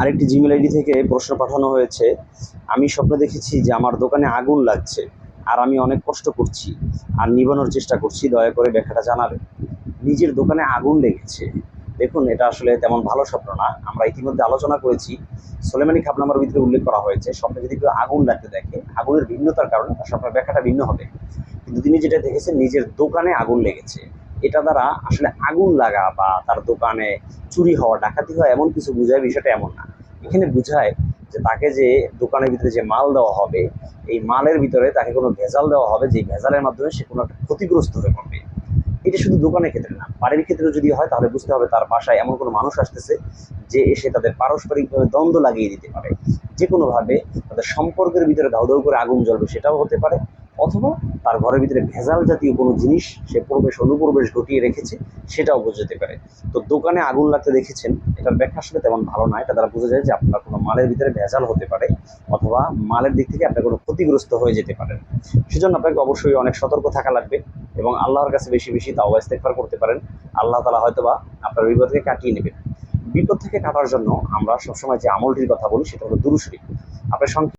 আরেকটি Gmail ID থেকে প্রশ্ন পাঠানো হয়েছে। আমি স্বপ্ন দেখেছি যে আমার দোকানে আগুন লাগছে, আর আমি অনেক কষ্ট করছি, আর নিবানোর চেষ্টা করছি, দয়া করে ব্যাখ্যাটা জানাবে নিজের দোকানে আগুন লেগেছে। দেখুন, এটা আসলে তেমন ভালো স্বপ্ন না। আমরা ইতিমধ্যে আলোচনা করেছি, সোলেমানি খাপনামার ভিতরে উল্লেখ করা হয়েছে, স্বপ্নে যদি কেউ আগুন লাগতে দেখে, আগুনের ভিন্নতার কারণে তার স্বপ্নের ব্যাখ্যাটা ভিন্ন হবে। কিন্তু তিনি যেটা দেখেছেন, নিজের দোকানে আগুন লেগেছে। এটা দ্বারা আসলে আগুন লাগা বা তার দোকানে চুরি হওয়া, ডাকাতি হওয়া এমন কিছু বোঝায়, বিষয়টা এমন না। এখানে বোঝায় যে তাকে যে দোকানের ভিতরে যে মাল দেওয়া হবে, এই মালের ভিতরে তাকে কোনো ভেজাল দেওয়া হবে যে ভেজালের মাধ্যমে সে কোনো একটা ক্ষতিগ্রস্ত হয়ে পড়বে। এটা শুধু দোকানের ক্ষেত্রে না, বাড়ির ক্ষেত্রে যদি হয়, তাহলে বুঝতে হবে তার বাসায় এমন কোনো মানুষ আসতেছে যে এসে তাদের পারস্পরিকভাবে দ্বন্দ্ব লাগিয়ে দিতে পারে। যে কোনোভাবে তাদের সম্পর্কের ভিতরে দাউ করে আগুন জ্বলবে, সেটাও হতে পারে। অথবা তার ঘরের ভিতরে ভেজাল জাতীয় কোনো জিনিস সে প্রবেশ অনুপ্রবেশ ঘটিয়ে রেখেছে, সেটাও বোঝাতে পারে। তো দোকানে আগুন লাগতে দেখেছেন, এটার ব্যাখ্যা আসলে তেমন ভালো না, এটা দ্বারা বোঝা যায় যে আপনার কোনো মালের ভিতরে ভেজাল হতে পারে অথবা মালের দিক থেকে আপনার কোনো ক্ষতিগ্রস্ত হয়ে যেতে পারেন সেজন্য আপনাকে অবশ্যই অনেক সতর্ক থাকা লাগবে এবং আল্লাহর কাছে বেশি বেশি তাওবা ইস্তেগফার করতে পারেন। আল্লাহ তালা হয়তোবা আপনার বিপদকে কাটিয়ে নেবেন। বিপদ থেকে কাটার জন্য আমরা সবসময় যে আমলটির কথা বলি, সেটা হলো দুরুশরী আপনার